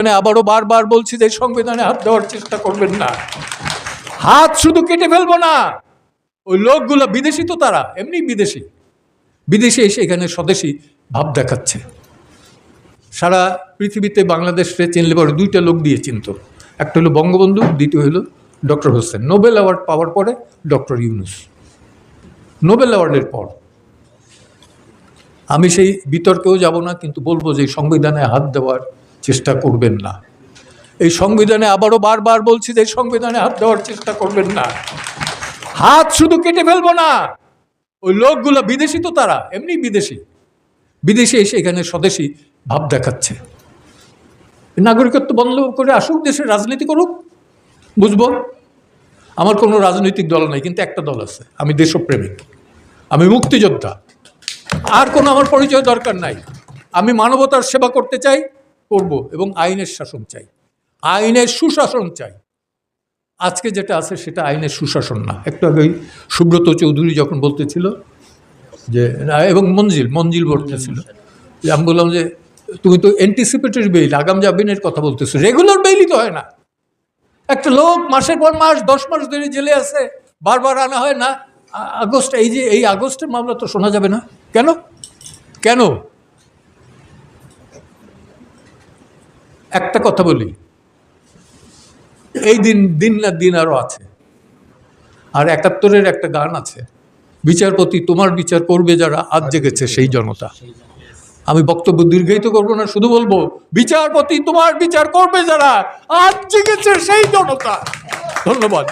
মানে আবারও বারবার বলছি যে সংবিধানে হাত দেওয়ার চেষ্টা করবেন না। হাত শুধু কেটে ফেলব না। ওই লোকগুলো বিদেশি তো তারা, এমনি বিদেশি। বিদেশে এসে এখানে স্বদেশি ভাব দেখাচ্ছে। সারা পৃথিবীতে বাংলাদেশে চিনলে পরে দুইটা লোক দিয়ে চিনত। একটা হলো বঙ্গবন্ধু, দ্বিতীয় হলো ডক্টর হোসেন। নোবেল অ্যাওয়ার্ড পাওয়ার পরে ডক্টর ইউনুস। নোবেল অ্যাওয়ার্ডের পর। আমি সেই বিতর্কেও যাব না, কিন্তু বলব যে সংবিধানে হাত দেওয়ার চেষ্টা করবেন না। এই সংবিধানে আবারও বারবার বলছি যে সংবিধানে হাত দেওয়ার চেষ্টা করবেন না। হাত শুধু কেটে ফেলব না। ওই লোকগুলো বিদেশি তো তারা, এমনি বিদেশি। বিদেশে এসে এখানে স্বদেশি ভাব দেখাচ্ছে। নাগরিকত্ব বন্ধ করে আসুক দেশে রাজনীতি করুক, বুঝব? আমার কোনো রাজনৈতিক দল নাই, কিন্তু একটা দল আছে। আমি দেশপ্রেমিক। আমি মুক্তিযোদ্ধা। আর কোনো আমার পরিচয় দরকার নাই। আমি মানবতার সেবা করতে চাই। করব এবং আইনের শাসন চাই। আইনের সুশাসন চাই। আজকে যেটা আছে সেটা আইনের সুশাসন না। একটু আগে সুব্রত চৌধুরী যখন বলতেছিল যে, এবং মঞ্জিল মঞ্জিল বলতেছিল আমি বললাম যে, তুমি তো অ্যান্টিসিপেটরি বেইল আগাম জামিনের কথা বলতেছো রেগুলার বেইলই তো হয় না। একটা লোক মাসের পর মাস, দশ মাস ধরে জেলে আছে, বারবার আনা হয় না। আগস্ট, এই যে, এই আগস্টের মামলা তো শোনা যাবে না। কেন? কেন? একটা কথা বলি। এই দিন দিন না দিন আরও আছে। আর একাত্তরের একটা গান আছে। বিচারপতি তোমার বিচার করবে যারা, আজ জেগেছে সেই জনতা। আমি বক্তব্য দীর্ঘায়িত করব না, শুধু বলব, বিচারপতি তোমার বিচার করবে যারা, আজ জেগেছে সেই জনতা। ধন্যবাদ।